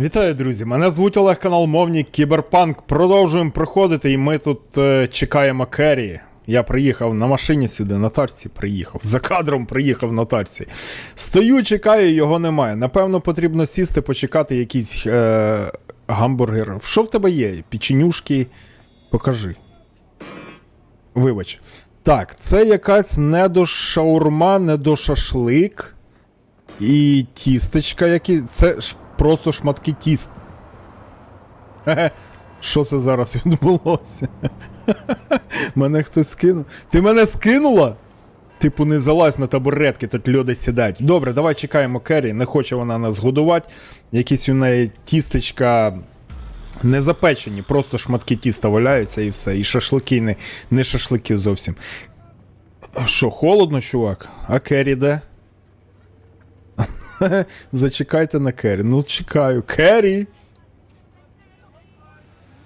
Вітаю, друзі! Мене звуть Олег канал Мовник Кіберпанк. Продовжуємо проходити, і ми тут е, чекаємо Керрі. Я приїхав на машині сюди, на тачці приїхав. За кадром приїхав на тачці. Стою, чекаю, його немає. Напевно, потрібно сісти, почекати якийсь е, гамбургер. Що в тебе є? Печенюшки? Покажи. Вибач. Так, це якась недошаурма, недошашлик. І тістечка, які. Це ж просто шматки тіст. Що це зараз відбулося? Мене хтось скинув. Ти мене скинула? Типу, не залазь на табуретки, тут люди сідають. Добре, давай чекаємо Керрі, не хоче вона нас годувати. Якісь у неї тістечка не запечені, просто шматки тіста валяються і все. І шашлики не, не шашлики зовсім. Що, холодно, чувак? А Керрі де? Зачекайте на Керрі. Ну, чекаю. Керрі!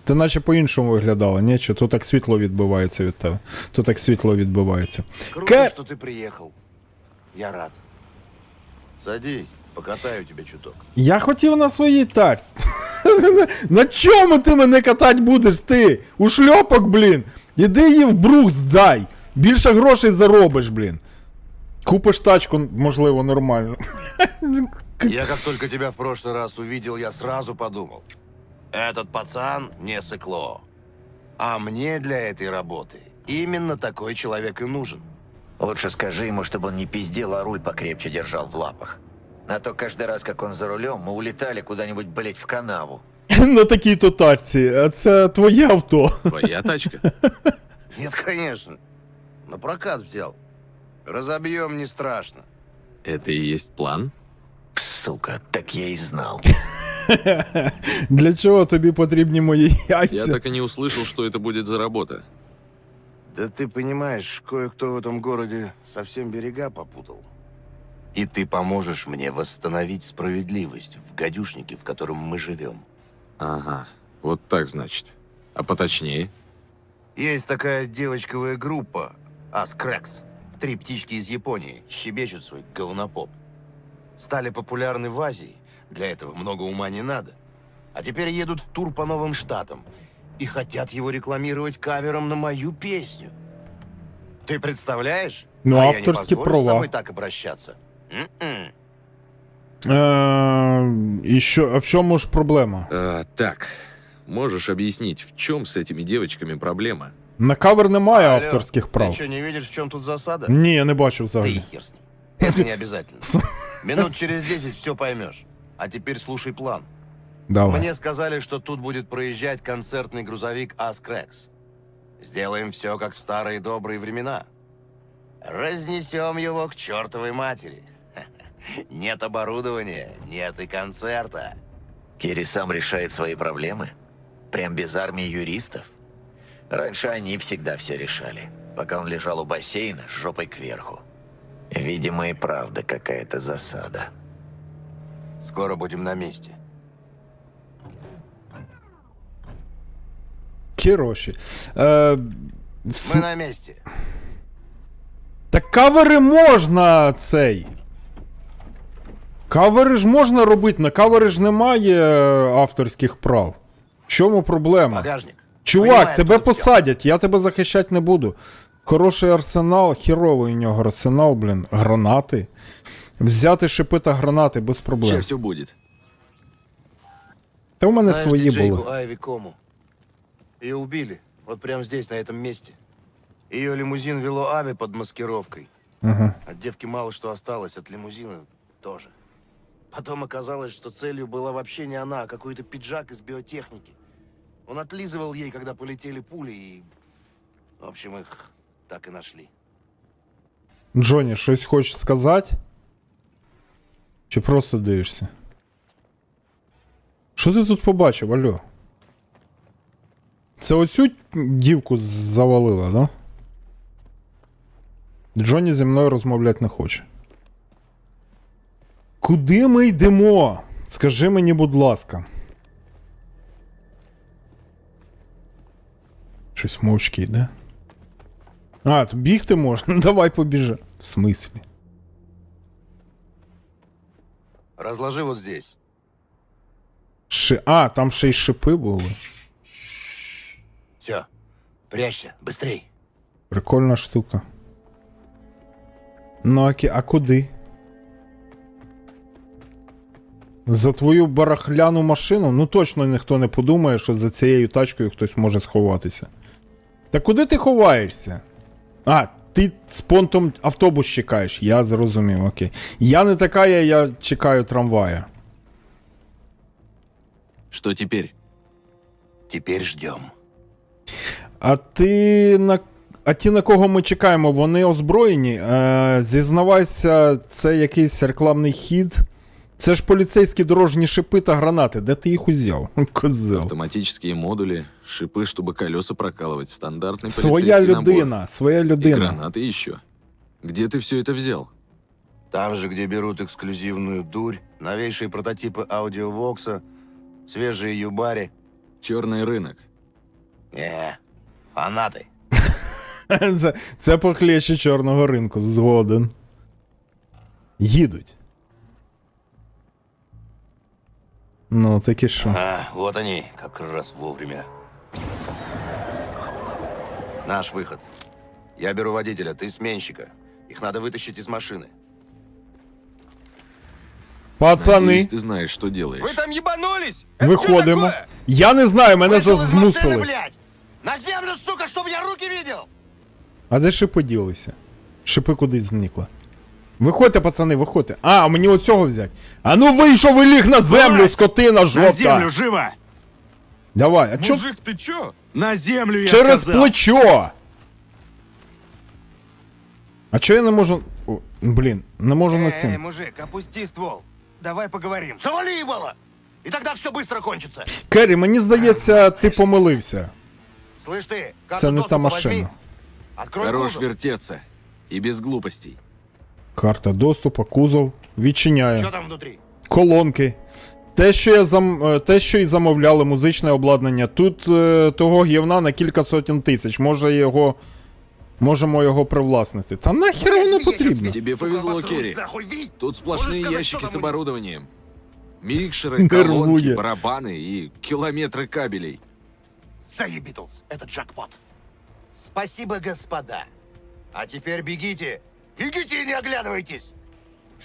Ти наче по-іншому виглядала, ні? Чи то так світло відбивається від тебе? То так світло відбивається. Круто, Ка- что ты приехал. Я рад. Садись, покатаю тебя чуток. Я хотів на своїй тачці. на чому ти мене катати будеш, ти? У шльопок, блін. Іди її в брух здай. Більше грошей заробиш, блін. Купиш тачку, можливо, нормально. Я как только тебя в прошлый раз увидел, я сразу подумал. Этот пацан не сыкло. А мне для этой работы именно такой человек и нужен. Лучше скажи ему, чтобы он не пиздел, а руль покрепче держал в лапах. А то каждый раз, как он за рулем, мы улетали куда-нибудь, блять, в канаву. на такій-то тачці. А це твоє авто. Твоя тачка? Нет, конечно. На прокат взял. Разобьем не страшно. Это и есть план? Сука, так я и знал. Для чого тобі потрібні мої яйця? Я так и не услышал, что это будет за работа. Да ты понимаешь, кое-кто в этом городе совсем берега попутал. И ты поможешь мне восстановить справедливость в гадюшнике, в котором мы живем. Ага, вот так значит. А поточнее? Есть такая девочковая группа Аскрекс. Три птички из Японии щебечут свой говнопоп. Стали популярны в Азии, для этого много ума не надо. А теперь едут в тур по новым штатам и хотят его рекламировать кавером на мою песню. Ты представляешь? Ну, а авторские я не позволю с права. собой так обращаться. М-м. Е, і що, а в чому ж проблема? А, так, можешь объяснить, в чем с этими девочками проблема? На кавер немає Алло, авторських Ты прав. что, не видишь, в чем тут засада? Ні, я не бачив Да и взагалі. хер с ним. Это не обязательно. Минут через 10 все поймешь. А теперь слушай план. Давай. Мне сказали, что тут будет проезжать концертный грузовик Аскрекс. Сделаем все, как в старые добрые времена. Разнесем его к чертовой матери. Нет оборудования, нет и концерта. Кири сам решает свои проблемы? Прям без армии юристов? Раньше они всегда все решали, пока он лежал у бассейна с жопой кверху. Видимо, и правда какая-то засада. Скоро будем на месте. Кіроші. Е, с- Мы на месте. Так кавери можна цей. Кавери ж можна робити, на кавери ж немає е, авторських прав. В чому проблема? Багажник. Чувак, Понимаем тебе тут всё. посадять, я тебе захищати не буду. Хороший арсенал, хіровий у нього арсенал, блін. Гранати. Взяти шипи та гранати без проблем. Сейчас все будет. Та у мене Знаешь свої диджейку були. Айви Кому? Ее убили. Вот прямо здесь, на этом месте. Ее лимузин вело Ави под маскировкой. Ага. От девки мало что осталось, от лимузина тоже. Потом оказалось, что целью была вообще не она, а какой-то пиджак из биотехники. Он отлизывал ей, когда полетели пули, и... В общем, их так и нашли. Джоні, щось хочеш сказати? Чи просто дивишся? Що ти тут побачив, алло? Це оцю дівку завалила, да? Джоні зі мною розмовляти не хоче. Куди ми йдемо? Скажи мені, будь ласка. Щось мовчки йде. А, то бігти можна? Давай побіжи. В смислі? Разложи вот здесь. Ши... А, там ще й шипи були. Все, прячься, быстрей. Прикольна штука. Ну, окі... а куди? За твою барахляну машину? Ну точно ніхто не подумає, що за цією тачкою хтось може сховатися. Та куди ти ховаєшся? А, ти з понтом автобус чекаєш. Я зрозумів, окей. Я не така, я, я чекаю трамвая. Что теперь? Теперь ждем. А ти на. А ті, на кого ми чекаємо, вони озброєні. Е, зізнавайся, це якийсь рекламний хід. Це ж поліцейські дорожні шипи та гранати. Де ти їх узяв? Козел. Автоматические модули, шипы, чтобы колеса прокалывать, стандартный Своя полицейский набор. людина, своя И людина. гранаты еще. Где ты все это взял? Там же, где берут эксклюзивную дурь, новейшие прототипы аудиовокса, свежие юбари. Черный рынок. Не, фанаты. Це, це похлеще чорного ринку, згоден. Їдуть. Ну, такі що. А, вот они, как раз вовремя. Наш выход. Я беру водителя, ты сменщика. Их надо вытащить из машины. Пацани, Надеюсь, ты знаешь, что делаешь. Вы там ебанулись? виходимо. Я не знаю, мене Вышел из машины, змусили. блядь! На землю, сука, чтобы я руки видел! А де шипи ділися? Шипи кудись зникли. Виходьте, пацани, виходьте. А, мені оцього взяти. А ну вийшов і ліг на землю, Вилазь! скотина жовта. На землю, живо! Давай, а чо Мужик, ты чё? На землю, я через сказал! плечо? А чо я не можу. О, блін, не можу на Эй, цим. мужик, опусти ствол. Давай поговорим. Завали ебало! И тогда все быстро кончится. Керрі, мені здається, ти помилився. Слышь ты, карту Це не та доступа машина. возьми. Открой Хорош кузов. вертеться. И без глупостей. Карта доступу, кузов. Відчиняє. Что там внутри? Колонки. Те, що я зам... е, те, що і замовляли, музичне обладнання. Тут е, того гівна на кілька сотень тисяч. Може його. Можемо його привласнити. Та нахер Блядь, воно я потрібно? сейчас Тебе сука, повезло, обосрусь, Керри. нахуй, ви! Тут сплошные Можешь сказать, ящики что с там у них? оборудованием. Микшеры, Нервует. колонки, барабаны и километры кабелей. Say, Битлз, это джекпот. Спасибо, господа. А теперь бегите. Бегите и не оглядывайтесь.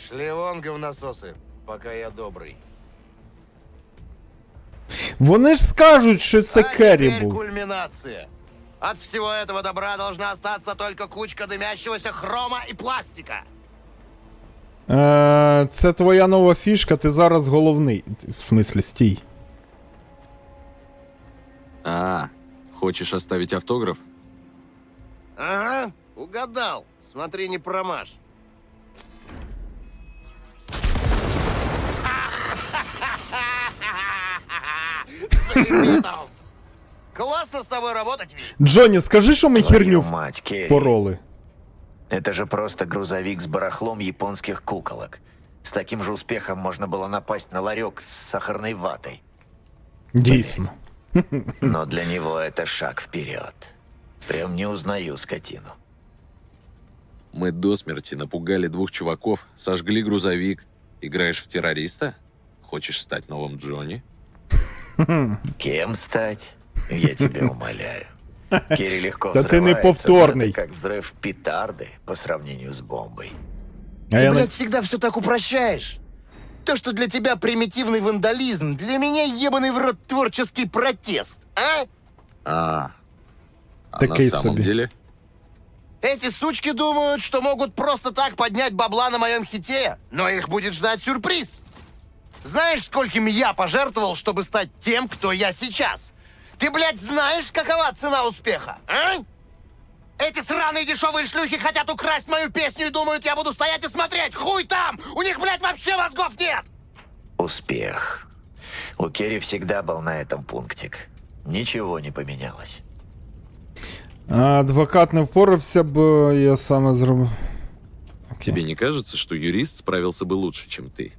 Шли вон, говнососы, пока я добрый. Вони ж скажуть, що це а Керрі теперь був. кульминация. От всего этого добра должна остаться только кучка дымящегося хрома и пластика. Е, це твоя нова фішка, ти зараз головний. В смислі, стій. А, хочешь оставить автограф? Ага, угадал. Смотри, не промажь. Битлз. Классно с тобой работать, Ви. Джонні, скажи, що ми Твою херню мать, Керри. пороли. Это же просто грузовик с барахлом японских куколок. С таким же успехом можно было напасть на ларек с сахарной ватой. Дійсно. Но для него это шаг вперед. Прям не узнаю скотину. Мы до смерти напугали двух чуваков, сожгли грузовик. Играешь в террориста? Хочешь стать новым Джонни? Кем стать? Я тебя умоляю. Керри легко Да ты но это как взрыв петарды по сравнению с бомбой. А Ты, я блядь, всегда все так упрощаешь. То, что для тебя примитивный вандализм, для меня ебаный в рот творческий протест, а? А, а на самом себе. деле? Эти сучки думают, что могут просто так поднять бабла на моем хите, но их будет ждать сюрприз. Знаешь, скольким я пожертвовал, чтобы стать тем, кто я сейчас? Ты, блядь, знаешь, какова цена успеха, а? Эти сраные дешевые шлюхи хотят украсть мою песню и думают, я буду стоять и смотреть. Хуй там! У них, блядь, вообще мозгов нет! Успех. У Керри всегда был на этом пунктик. Ничего не поменялось. А, адвокат не впорався б, я саме зробив. Тебе не кажется, что юрист справился бы лучше, чем ты?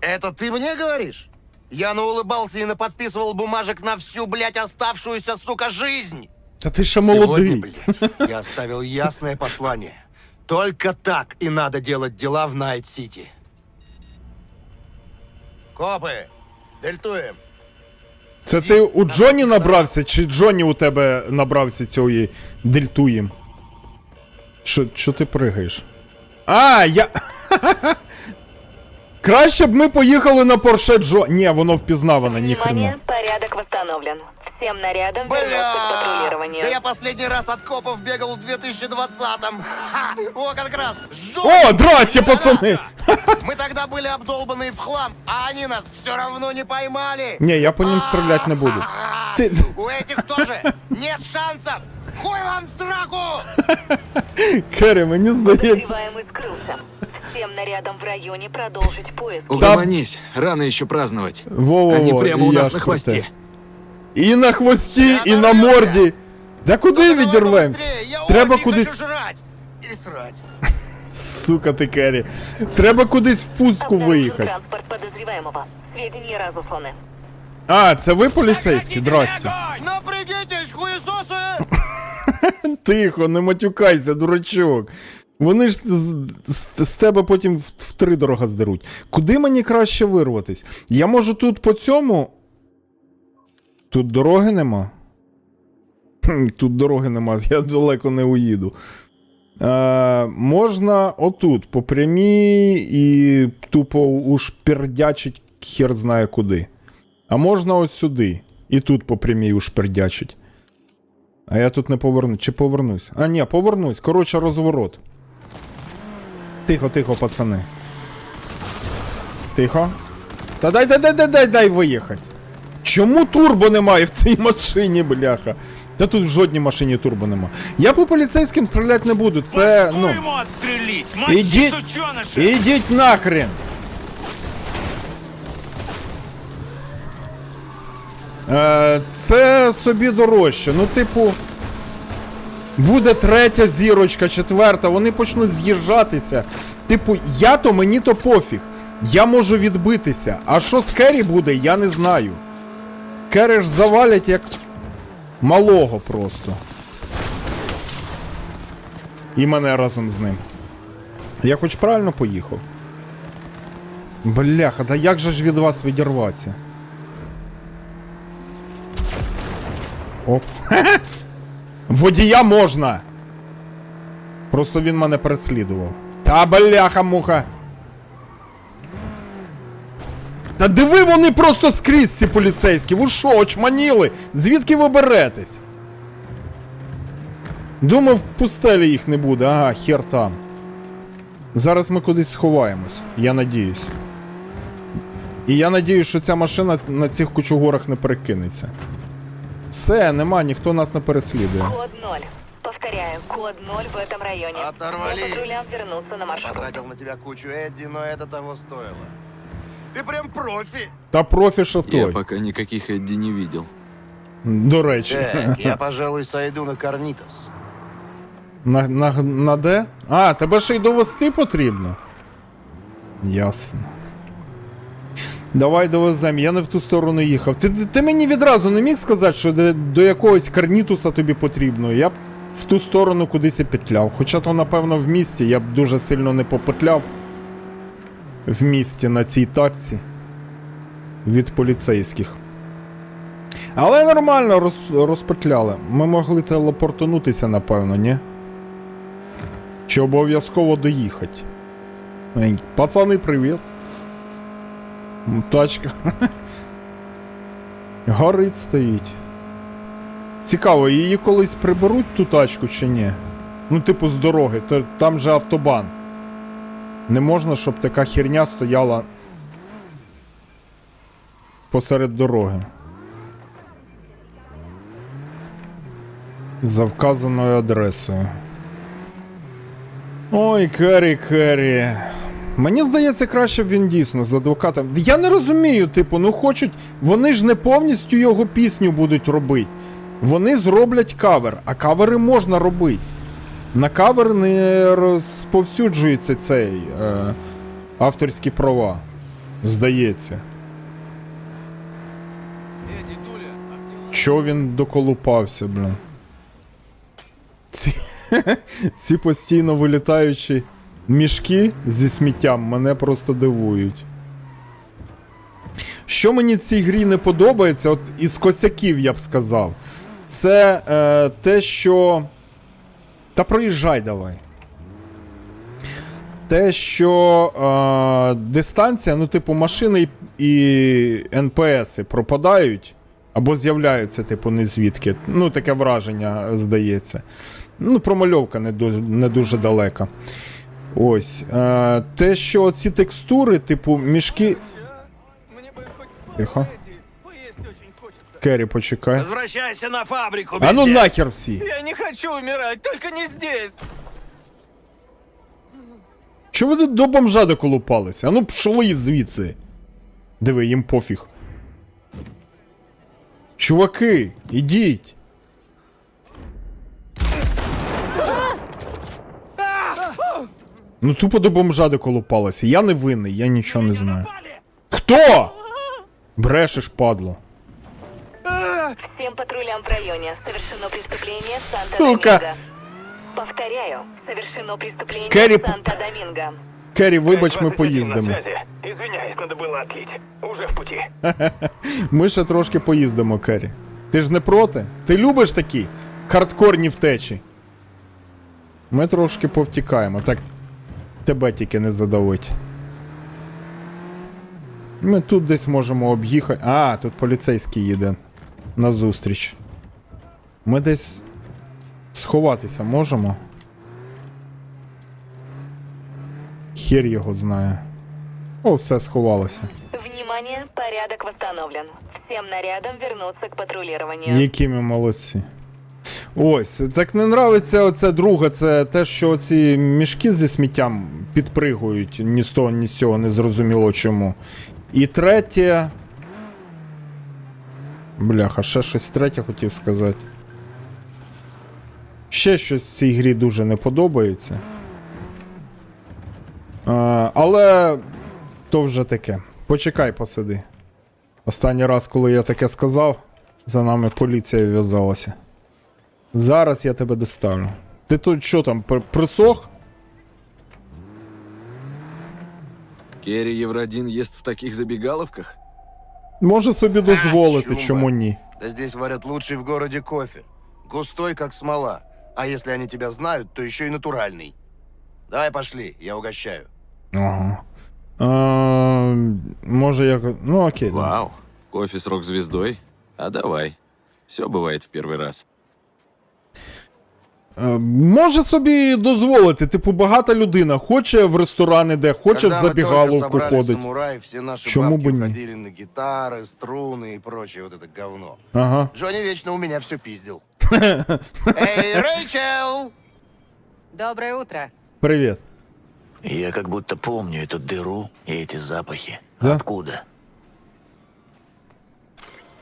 Это ты мне говоришь? Я наулыбался и наподписывал бумажек на всю, блядь, оставшуюся, сука, жизнь. Та ти ще Сегодня, молодий. блядь, я оставил ясное послание. Только так и надо делать дела в Найт-Сити. Копы, Дельтуем. Це ти у Джоні набрався, чи Джоні у тебе набрався цієї дельтуєм? Що, що ти пригаєш? А, я. Краще б ми поїхали на Порше Джо. Ні, воно впізнаване, ніхрена. Порядок восстановлен. Всем нарядам вернуться к Бля! патрулированию. Да я последний раз от копов бегал в 2020-м. Ха! О, как раз! О, здрасте, пацани! Мы тогда были обдолбаны в хлам, а они нас все равно не поймали! Ні, я по ним стріляти не буду. А, Ти- У этих тоже нет шансов! Хуй вам в сраку! Керрі, мені здається. Подозреваемый скрылся. Всем нарядам в районе продолжить поиск. Угомонись, рано еще праздновать. Во-во-во, Они прямо у і я нас ж на про хвосте. те. І на хвості, Я і на давай, морді. Да куди Ну, давай відірвемось? быстрее, я Треба очень кудись. хочу жрать и срать. Сука ти Керрі. Треба кудись в пустку Обнаружен виїхати. транспорт подозреваемого. Сведения разосланы. А, це ви поліцейські, здрасте. Напрягитесь, хуесосы! Тихо, не матюкайся, дурачок. Вони ж з, з, з тебе потім в, в три дорога здеруть. Куди мені краще вирватись? Я можу тут по цьому. Тут дороги нема. Тут дороги нема, я далеко не уїду. Е, можна отут, по прямій і тупо ушпердячить хер знає куди. А можна от сюди. І тут по прямій ушпердячить. А я тут не повернусь. Чи повернусь? А, ні, повернусь. Коротше, розворот. Тихо, тихо, пацани. Тихо. Та дай, дай, дай, дай, дай, дай виїхати. Чому турбо немає в цій машині, бляха? Та тут в жодній машині турбо нема. Я по поліцейським стріляти не буду. Це, ну. сученыша! Ідіть нахрен! Е, це собі дорожче. Ну, типу. Буде третя зірочка, четверта, вони почнуть з'їжджатися. Типу, я то мені то пофіг. Я можу відбитися. А що з Керрі буде, я не знаю. Керрі ж завалять як малого просто. І мене разом з ним. Я хоч правильно поїхав? Бляха, та як же ж від вас відірватися? Оп. Водія можна! Просто він мене переслідував. Та бляха Та диви вони просто скрізь ці поліцейські. Ви що, очманіли? Звідки ви беретесь? Думав, в пустелі їх не буде, ага, хер там. Зараз ми кудись сховаємось, я надіюсь. І я надіюсь, що ця машина на цих кучугорах не перекинеться. Все, нема, ніхто нас не переслідує. Код 0. Повторяю, код 0 в этом районе. Оторвались. Всем патрулям вернуться на маршрут. Потратил на тебя кучу Эдди, но это того стоило. Ты прям профи! Та профі що Я той. пока никаких Эдди не видел. До речі. Так, я, пожалуй, сойду на Корнитос. На, на, на де? А, тебе ще й довести потрібно. Ясно. Давай довезем, я не в ту сторону їхав. Ти, ти, ти мені відразу не міг сказати, що до, до якогось карнітуса тобі потрібно. Я б в ту сторону кудись і петляв. Хоча то, напевно, в місті я б дуже сильно не попетляв. В місті на цій тачці. Від поліцейських. Але нормально роз, розпетляли. Ми могли телепортанутися, напевно, ні? Чи обов'язково доїхати? Пацани, привіт. Тачка. Горить стоїть. Цікаво, її колись приберуть ту тачку чи ні? Ну, типу, з дороги, там же автобан. Не можна, щоб така херня стояла посеред дороги. За вказаною адресою. Ой, Керрі, Керрі. Мені здається, краще б він дійсно з адвокатом. Я не розумію, типу, ну хочуть. Вони ж не повністю його пісню будуть робити. Вони зроблять кавер, а кавери можна робити. На кавер не розповсюджується цей е, авторські права. Здається. Чо він доколупався, блін? Ці, ці постійно вилітаючі мішки зі сміттям мене просто дивують. Що мені цій грі не подобається, от із косяків я б сказав, це е, те, що. Та проїжджай давай. Те, що е, дистанція, ну, типу, машини і, НПСи пропадають або з'являються, типу, не звідки. Ну, таке враження, здається. Ну, промальовка не дуже, не дуже далека. Ось. Е, те, що ці текстури, типу, мішки. Тихо. Керрі, почекай. Возвращайся на фабрику, А ну нахер всі! Я не хочу умирать, только не здесь. Чого ви тут до бомжа доколупалися? А ну пшли звідси. Диви, їм пофіг. Чуваки, ідіть. Ну тупо до бомжа доколупалися. Я не винний, я нічого не знаю. Хто? Брешеш, падло. Всем патрулям в районе совершено преступление Сука. Санта-Доминго. Повторяю, совершено преступление Кэрри, Санта-Доминго. Керрі, вибач, ми поїздимо. связи. Извиняюсь, надо было отлить. Уже в пути. Ми ще трошки поїздимо, Керрі. Ти ж не проти? Ти любиш такі хардкорні втечі? Ми трошки повтікаємо, так тебе тільки не задавить. Ми тут десь можемо об'їхати. А, тут поліцейський їде. На зустріч. Ми десь сховатися можемо. Хер його знає. О, все сховалося. Внимание, порядок восстановлен. Всем нарядам вернуться к патрулированию. Які ми молодці. Ось, так не нравиться оце друге, це те, що ці мішки зі сміттям підпригують ні з того, ні з цього, не зрозуміло чому. І третє. Бляха, ще щось третє хотів сказати. Ще щось в цій грі дуже не подобається. А, але то вже таке. Почекай, посиди. Останній раз, коли я таке сказав, за нами поліція в'язалася. Зараз я тебе доставлю. Ти тут що там, присох? Керри Евродин ест в таких забегаловках? Може собі дозволити, чума. чому ні. Да здесь варят лучший в городе кофе. Густой, как смола. А если они тебя знают, то еще и натуральный. Давай пошли, я угощаю. Ага. А, може як. Ну окей. да. Вау. Кофе с рок-звездой? А давай. Все бывает в первый раз. Е, може собі дозволити, типу, багата людина, хоче в ресторани, де хоче в Когда мы только забігаловку собрали ходить. самурай, все наши Чему бабки бы не? уходили на гитары, струны и прочее вот это говно. Ага. Джонни вечно у меня все пиздил. Эй, Рэйчел! Доброе утро. Привіт. Я как будто помню эту дыру и эти запахи. Да? Откуда?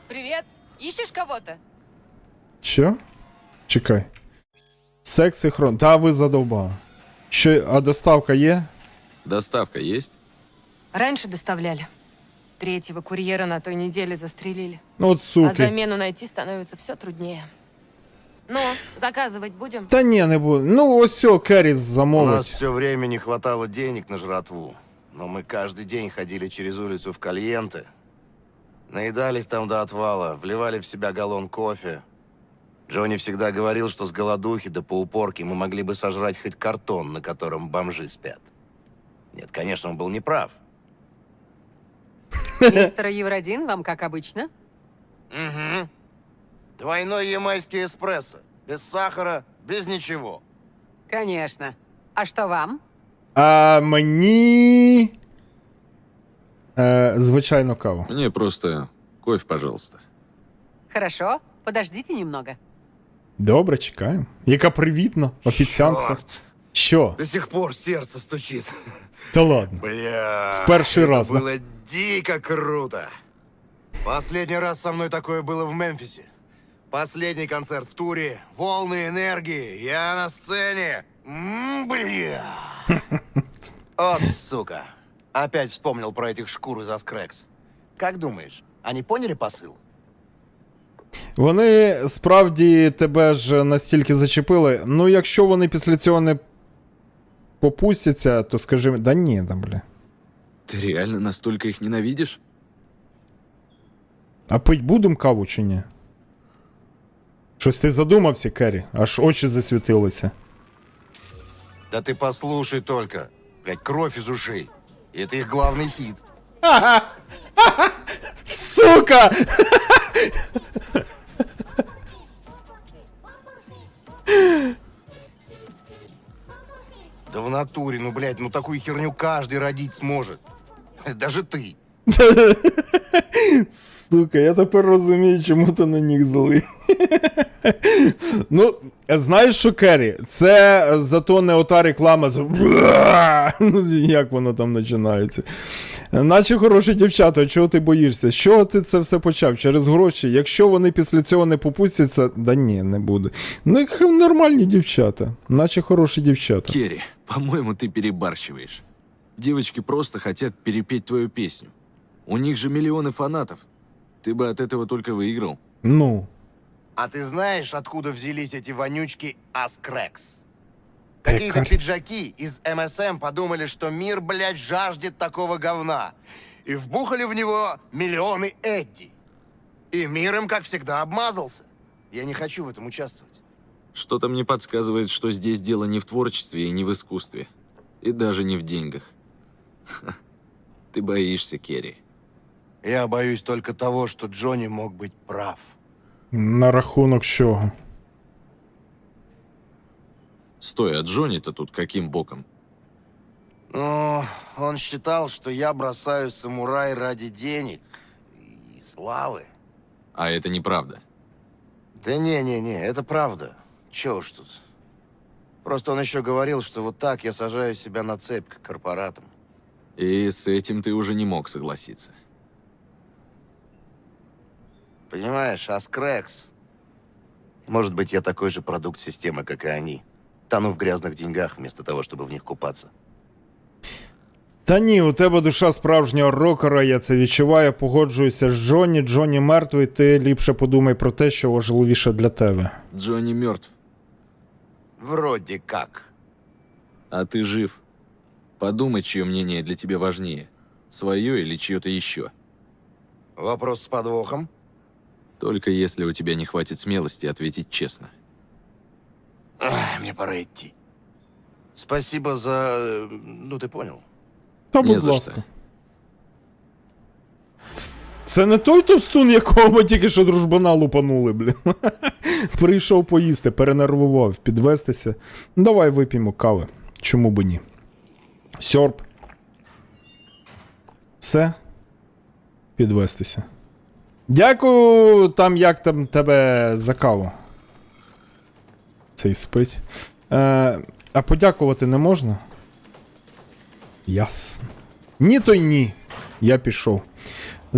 Привет. Ищешь кого-то? Що? Чекай. Секс і хрон. Та ви задовбали. Що, а доставка є? Доставка есть? Раньше доставляли. Третьего курьера на той неделе застрелили. Ну, От А суки. замену найти становится все труднее. Ну, заказывать будем? Та ні, не буду. Ну, ось все, Керрі У нас замовить. все время не хватало денег на жратву. Но мы каждый день ходили через улицу в Кальенте. Наедались там до отвала, вливали в себя галлон кофе. Джонни всегда говорил, что с голодухи да по упорке мы могли бы сожрать хоть картон, на котором бомжи спят. Нет, конечно, он был неправ. Мистер Евродин, вам как обычно? Угу. Двойной ямайский эспрессо. Без сахара, без ничего. Конечно. А что вам? А мені. Е, звичайно, каву. Мне просто кофе, пожалуйста. Хорошо, подождите немного. Добре, чекаємо. Яка привітна, офіціантка. Чёрт, Що? До сих пор сердце стучит. Та ладно. Бля. В перший это раз, да? было дико круто. Последний раз со мной такое было в Мемфисе. Последний концерт в туре. Волны энергии. Я на сцене. М, бля. От, сука. Опять вспомнил про этих шкур из Аскрекс. Как думаешь, они поняли посыл? Вони справді тебе ж настільки зачепили. Ну, якщо вони після цього не попустяться, то скажи. Да ні, да, бля. Ты реально настолько их ненавидишь? А пить будем каву чи ні? Щось ти задумався, Керрі, аж очі засвітилися. Да ты послушай только. Блядь, кровь из ушей. И это их главный хит. Сука! Натуре, ну, блядь, ну такую херню каждый родить сможет. Даже ты. Сука, я тепер розумію, чому ти на них злий. ну, знаєш що, Керрі? Це зато не ота реклама з. Як воно там починається. Наче хороші дівчата, чого ти боїшся? З чого ти це все почав? Через гроші? Якщо вони після цього не попустяться, да ні, не буде. Ну, нормальні дівчата, наче хороші дівчата. Керри, по-моему, ты перебарщиваешь. Девочки просто хотят перепеть твою песню. У них же миллионы фанатов. Ты бы от этого только выиграл. Ну. А ты знаешь, откуда взялись эти вонючки Аскрекс? Какие-то Пекарь. пиджаки из МСМ подумали, что мир, блядь, жаждет такого говна. И вбухали в него миллионы Эдди. И мир им, как всегда, обмазался. Я не хочу в этом участвовать. Что-то мне подсказывает, что здесь дело не в творчестве и не в искусстве. И даже не в деньгах. Ха. Ты боишься, Керри. Я боюсь только того, что Джонни мог быть прав. На рахунок чого? Стой, а Джонни-то тут каким боком? Но он считал, что я бросаю самурай ради денег и славы. А это неправда. Да не-не-не, это правда. Чё уж тут. Просто он еще говорил, что вот так я сажаю себя на цепь к корпоратам. И с этим ты уже не мог согласиться. Понимаешь, Аскрекс. Может быть, я такой же продукт системы, как и они. Тону в грязных деньгах вместо того, чтобы в них купаться. Та ні, у тебе душа справжнього рокера, я це відчуваю, погоджуюся з Джонні. Джонні мертвий, ти ліпше подумай про те, що важливіше для тебе. Джонни мертв, Вроде как. а ты жив. Подумай, чье мнение для тебя важнее. Свое или чье-то еще. Вопрос с подвохом? Только если у тебя не хватит смелости ответить честно. Ах, мне пора идти. Спасибо за... э, Ну, ты понял. Та, Не за ласка. що. Це не той товстун, якого ми тільки що дружбана лупанули, блін. Прийшов поїсти, перенервував, підвестися. Ну, давай вип'ємо кави. Чому би ні? Сьорб. Все. Підвестися. Дякую, там як там тебе за каву. Цей спить. Е, а подякувати не можна? Ясно. Ні, то й ні. Я пішов.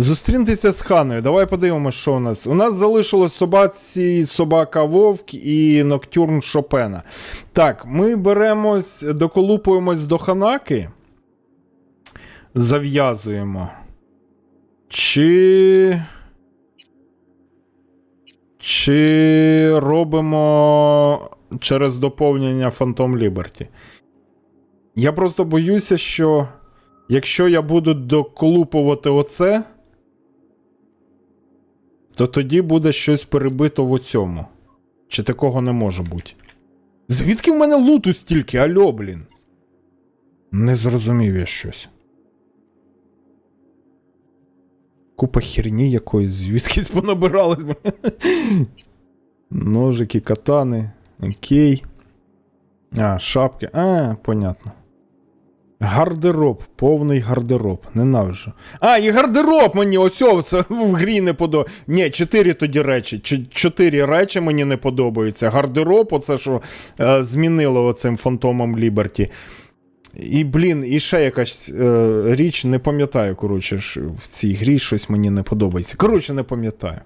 Зустріньтеся з Ханою. Давай подивимося, що у нас. У нас залишилось собаці собака Вовк і Ноктюрн Шопена. Так, ми беремось, доколупуємось до Ханаки. Зав'язуємо. Чи. Чи робимо через доповнення Phantom Liberty? Я просто боюся, що якщо я буду доколупувати оце, то тоді буде щось перебито в оцьому. Чи такого не може бути? Звідки в мене луту стільки, альо, блін? Не зрозумів я щось. Купа херні якоїсь, звідкись понабирались. Ножики, катани. Окей. А, шапки. А, понятно. Гардероб, повний гардероб. Ненавиджу. А, і гардероб мені ось о, це в грі не подобається. Ні, чотири тоді речі. Ч- чотири речі мені не подобаються. Гардероб, оце що е, змінило оцим фантомом Ліберті. І, блін, і ще якась е, річ, не пам'ятаю, коротше, ж в цій грі щось мені не подобається. Коротше, не пам'ятаю.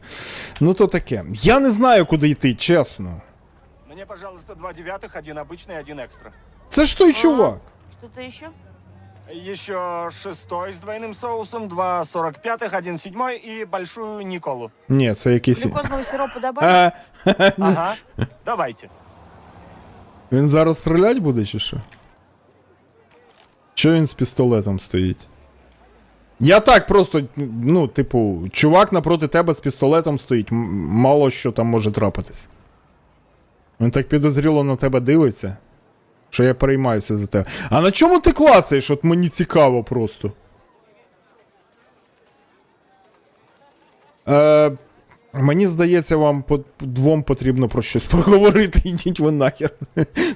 Ну, то таке. Я не знаю, куди йти, чесно. Мне, пожалуйста, два девятых, один обычный, один экстра. Це ж той чувак. Что-то еще? Еще шестой с двойным соусом, два сорок пятых, один седьмой и большую Николу. Ні, це якийсь. Глюкозного сиропа добавить? А, Ага, давайте. він зараз стрілять буде, чи що? Що він з пістолетом стоїть? Я так просто, ну, типу, чувак напроти тебе з пістолетом стоїть, м- мало що там може трапитись. Він так підозріло на тебе дивиться, що я переймаюся за тебе. А на чому ти клацаєш? От мені цікаво просто. Е, мені здається, вам по двом потрібно про щось проговорити. Ідіть ви нахер.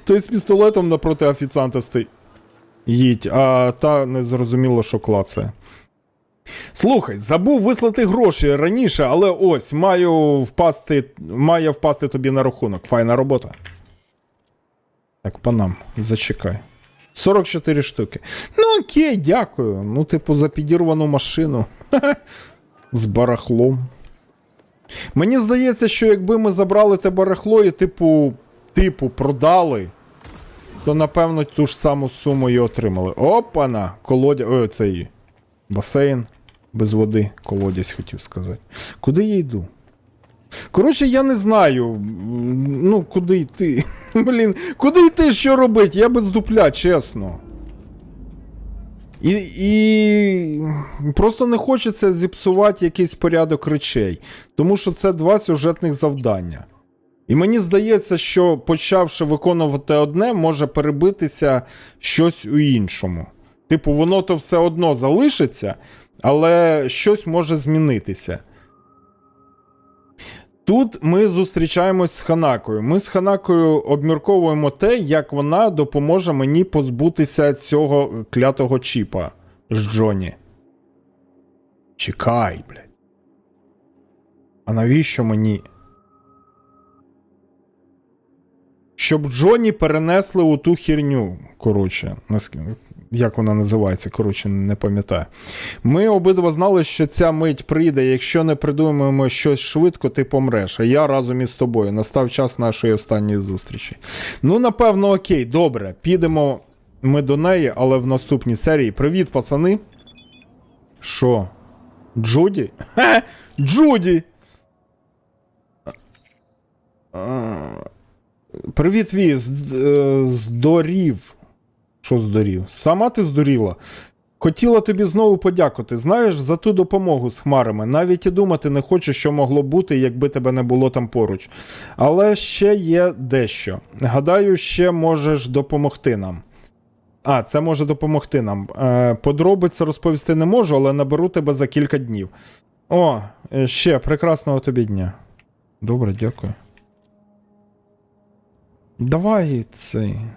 Той з пістолетом напроти офіціанта стоїть. Їдь, а та не зрозуміло, що клацає. Слухай, забув вислати гроші раніше, але ось маю впасти, має впасти тобі на рахунок. Файна робота. Так, панам, зачекай. 44 штуки. Ну окей, дякую. Ну, типу, за підірвану машину. З барахлом. Мені здається, що якби ми забрали те барахло і, типу, типу, продали, то напевно ту ж саму суму і отримали. Опана! Колодя. Ой, цей басейн без води. Колодязь хотів сказати. Куди я йду? Коротше, я не знаю. Ну, куди йти? Блін, куди йти, що робити? Я без дупля, чесно. І, і просто не хочеться зіпсувати якийсь порядок речей, тому що це два сюжетних завдання. І мені здається, що почавши виконувати одне, може перебитися щось у іншому. Типу, воно то все одно залишиться, але щось може змінитися. Тут ми зустрічаємось з Ханакою. Ми з Ханакою обмірковуємо те, як вона допоможе мені позбутися цього клятого чіпа з Джоні. Чекай, блядь. А навіщо мені? Щоб Джоні перенесли у ту херню. Коротше, наск- як вона називається, коротше, не пам'ятаю. Ми обидва знали, що ця мить прийде. Якщо не придумаємо щось швидко, ти помреш. А я разом із тобою. Настав час нашої останньої зустрічі. Ну, напевно, окей, добре. Підемо ми до неї, але в наступній серії. Привіт, пацани. Що? Джуді? Хе, Джуді! Привіт, Ві, з- е, здорів. Що здорів? Сама ти здуріла. Хотіла тобі знову подякувати. Знаєш, за ту допомогу з хмарами. Навіть і думати не хочу, що могло бути, якби тебе не було там поруч. Але ще є дещо. Гадаю, ще можеш допомогти нам. А, це може допомогти нам. Е, подробиць розповісти не можу, але наберу тебе за кілька днів. О, е, ще прекрасного тобі дня. Добре, дякую. Давай цей. М.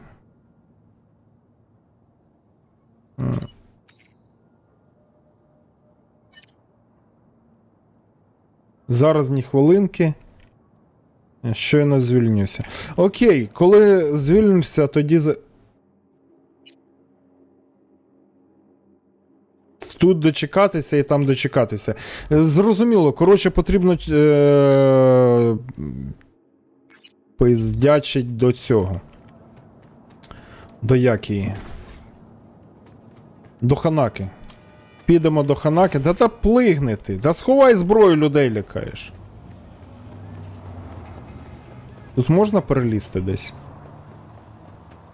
Зараз ні хвилинки. Щойно звільнюся. Окей, коли звільнюся, тоді за. Тут дочекатися і там дочекатися. Зрозуміло, коротше, потрібно е- пиздячить до цього. До якої? До Ханаки. Підемо до Ханаки. Да та плигни ти. Да сховай зброю, людей лякаєш. Тут можна перелізти десь?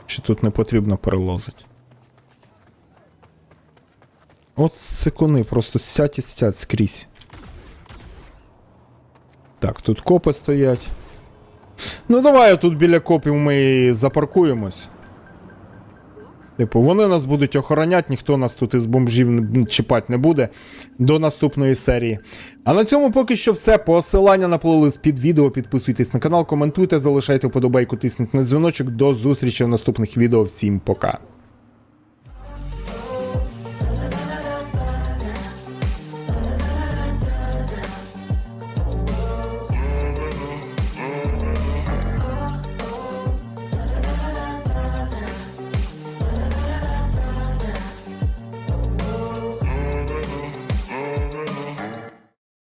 Чи тут не потрібно перелазити? От секуни, просто сядь і сядь скрізь. Так, тут копи стоять. Ну давай тут біля копів ми запаркуємось. Типу, вони нас будуть охороняти, ніхто нас тут із бомжів чіпати не буде до наступної серії. А на цьому поки що все. Посилання на плейлист під відео. Підписуйтесь на канал, коментуйте, залишайте вподобайку, тисніть на дзвіночок. До зустрічі в наступних відео. Всім пока.